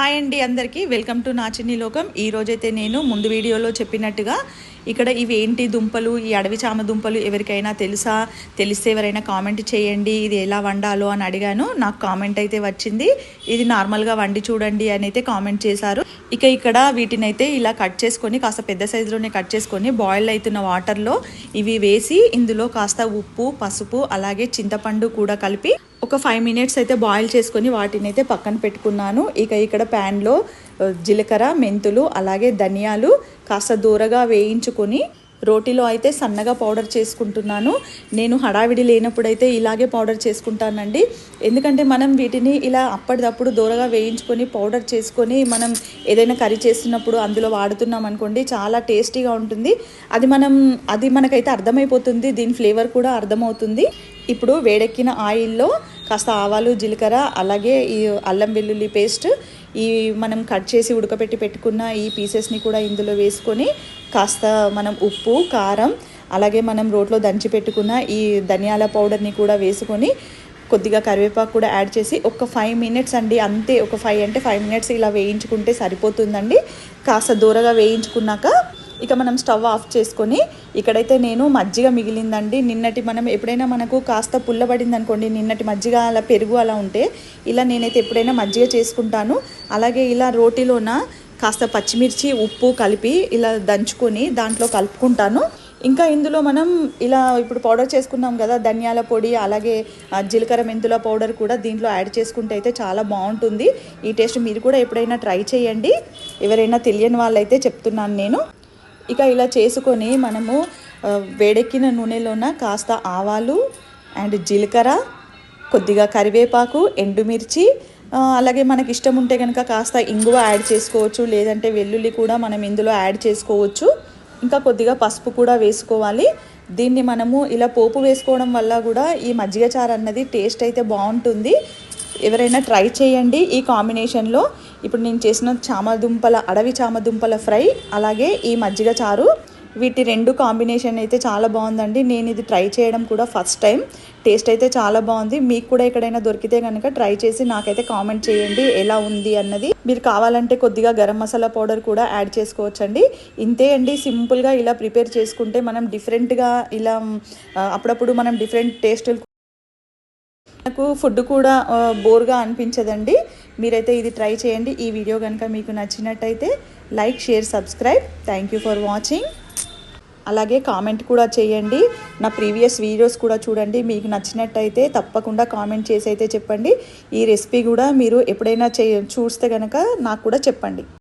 Hi అండి అందరికీ. Welcome to నా చిన్ని లోకం. ఈరోజైతే నేను ముందు వీడియోలో చెప్పినట్టుగా ఇక్కడ ఇవి ఏంటి దుంపలు ఈ అడవి చామ దుంపలు ఎవరికైనా తెలుసా? తెలిస్తే ఎవరైనా కామెంట్ చేయండి. ఇది ఎలా వండాలో అని అడిగాను. నాకు కామెంట్ అయితే వచ్చింది. ఇది నార్మల్గా వండి చూడండి అని అయితే కామెంట్ చేశారు. ఇక ఇక్కడ వీటిని అయితే ఇలా కట్ చేసుకొని కాస్త పెద్ద సైజులోనే కట్ చేసుకొని బాయిల్ అవుతున్న వాటర్లో ఇవి వేసి ఇందులో కాస్త ఉప్పు పసుపు అలాగే చింతపండు కూడా కలిపి ఒక ఫైవ్ మినిట్స్ అయితే బాయిల్ చేసుకొని వాటిని అయితే పక్కన పెట్టుకున్నాను. ఇక ఇక్కడ ప్యాన్లో జీలకర్ర మెంతులు అలాగే ధనియాలు కాస్త దూరగా వేయించుకొని రోటీలో అయితే సన్నగా పౌడర్ చేసుకుంటున్నాను. నేను హడావిడి లేనప్పుడైతే ఇలాగే పౌడర్ చేసుకుంటానండి. ఎందుకంటే మనం వీటిని ఇలా అప్పటిదప్పుడు దూరగా వేయించుకొని పౌడర్ చేసుకొని మనం ఏదైనా కర్రీ చేస్తున్నప్పుడు అందులో వాడుతున్నాం అనుకోండి చాలా టేస్టీగా ఉంటుంది. అది మనం అది మనకైతే అర్థమైపోతుంది దీని ఫ్లేవర్ కూడా అర్థమవుతుంది. ఇప్పుడు వేడెక్కిన ఆయిల్లో కాస్త ఆవాలు జీలకర్ర అలాగే ఈ అల్లం వెల్లుల్లి పేస్ట్ ఈ మనం కట్ చేసి ఉడకపెట్టి పెట్టుకున్న ఈ పీసెస్ని కూడా ఇందులో వేసుకొని కాస్త మనం ఉప్పు కారం అలాగే మనం రోట్లో దంచి పెట్టుకున్న ఈ ధనియాల పౌడర్ని కూడా వేసుకొని కొద్దిగా కరివేపాకు కూడా యాడ్ చేసి ఒక ఫైవ్ మినిట్స్ అండి అంతే ఒక ఫైవ్ అంటే ఫైవ్ మినిట్స్ ఇలా వేయించుకుంటే సరిపోతుందండి. కాస్త దూరగా వేయించుకున్నాక ఇక మనం స్టవ్ ఆఫ్ చేసుకొని ఇక్కడైతే నేను మజ్జిగ మిగిలిందండి. నిన్నటి మనం ఎప్పుడైనా మనకు కాస్త పుల్లబడింది అనుకోండి నిన్నటి మజ్జిగ అలా పెరుగు అలా ఉంటే ఇలా నేనైతే ఎప్పుడైనా మజ్జిగ చేసుకుంటాను. అలాగే ఇలా రోటీలోన కాస్త పచ్చిమిర్చి ఉప్పు కలిపి ఇలా దంచుకొని దాంట్లో కలుపుకుంటాను. ఇంకా ఇందులో మనం ఇలా ఇప్పుడు పౌడర్ చేసుకున్నాం కదా ధనియాల పొడి అలాగే జీలకర్ర మెంతుల పౌడర్ కూడా దీంట్లో యాడ్ చేసుకుంటే అయితే చాలా బాగుంటుంది. ఈ టేస్ట్ మీరు కూడా ఎప్పుడైనా ట్రై చేయండి. ఎవరైనా తెలియని వాళ్ళైతే చెప్తున్నాను నేను. ఇక ఇలా చేసుకొని మనము వేడెక్కిన నూనెలోన కాస్త ఆవాలు అండ్ జీలకర్ర కొద్దిగా కరివేపాకు ఎండుమిర్చి అలాగే మనకి ఇష్టం ఉంటే కనుక కాస్త ఇంగువ యాడ్ చేసుకోవచ్చు లేదంటే వెల్లుల్లి కూడా మనం ఇందులో యాడ్ చేసుకోవచ్చు. ఇంకా కొద్దిగా పసుపు కూడా వేసుకోవాలి. దీన్ని మనము ఇలా పోపు వేసుకోవడం వల్ల కూడా ఈ మజ్జిగ చారు అన్నది టేస్ట్ అయితే బాగుంటుంది. ఎవరైనా ట్రై చేయండి ఈ కాంబినేషన్లో. ఇప్పుడు నేను చేసిన చామదుంపల అడవి చామదుంపల ఫ్రై అలాగే ఈ మజ్జిగ చారు. వీటి రెండు కాంబినేషన్ అయితే చాలా బాగుందండి. నేను ఇది ట్రై చేయడం కూడా ఫస్ట్ టైం. టేస్ట్ అయితే చాలా బాగుంది. మీకు కూడా ఎక్కడైనా దొరికితే కనుక ట్రై చేసి నాకైతే కామెంట్ చేయండి ఎలా ఉంది అన్నది. మీరు కావాలంటే కొద్దిగా గరం మసాలా పౌడర్ కూడా యాడ్ చేసుకోవచ్చండి. ఇంతే అండి సింపుల్గా ఇలా ప్రిపేర్ చేసుకుంటే మనం డిఫరెంట్గా ఇలా అప్పుడప్పుడు మనం డిఫరెంట్ టేస్టులు నాకు ఫుడ్ కూడా బోర్గా అనిపించదండి. మీరైతే ఇది ట్రై చేయండి. ఈ వీడియో కనుక మీకు నచ్చినట్టయితే like share subscribe thank you for watching అలాగే కామెంట్ కూడా చేయండి. నా ప్రీవియస్ వీడియోస్ కూడా చూడండి. మీకు నచ్చినట్టయితే తప్పకుండా కామెంట్ చేసి అయితే చెప్పండి. ఈ రెసిపీ కూడా మీరు ఎప్పుడైనా చే చూస్తే కనుక నాకు కూడా చెప్పండి.